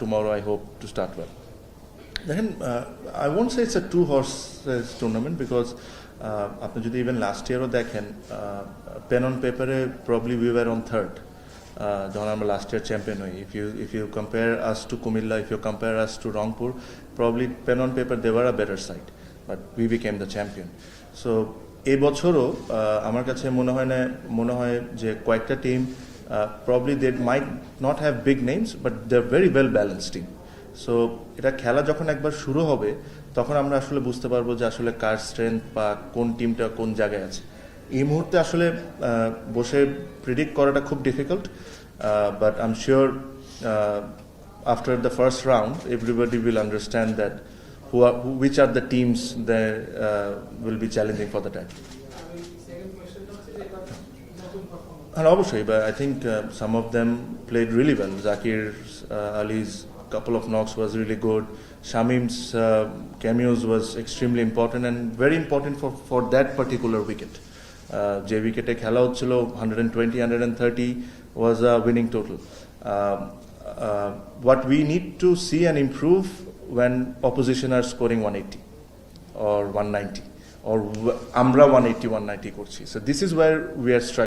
tomorrow I hope to start well. then দেখেন I won't say it's a two horse tournament because আপনি যদি even last ইয়ারও দেখেন pen on পেপারে probably we were on third যখন আমরা last year champion হই if you if you compare us to Comilla if you compare us to Rangpur probably pen on paper দেওয়ার a better side but we became the champion so এই বছরও আহ, আমার কাছে মনে হয় না মনে হয় যে কয়েকটা team probably they might not have big names but they are very well balance team so এটা খেলা যখন একবার শুরু হবে, তখন আমরা আসলে বুঝতে পারব যে আসলে কার স্ট্রেংথ বা কোন টিমটা কোন জায়গায় আছে। এই মুহূর্তে আসলে বসে প্রিডিক্ট করাটা খুব difficult but I am sure after the first round everybody will understand that who are which are the teams the will be challenging for the title And obviously, but I think uh, some of them played really well. Zakir uh, Ali's couple of knocks was really good. Shamim's uh, cameos was extremely important and very important for, for that particular wicket. Uh, যে উইকেটে খেলা হচ্ছিল hundred and twenty hundred and thirty was a winning total what we need to see and improve when opposition are scoring one eighty or 190 or w- আমরা 180 190 করছি so this is where we are struggling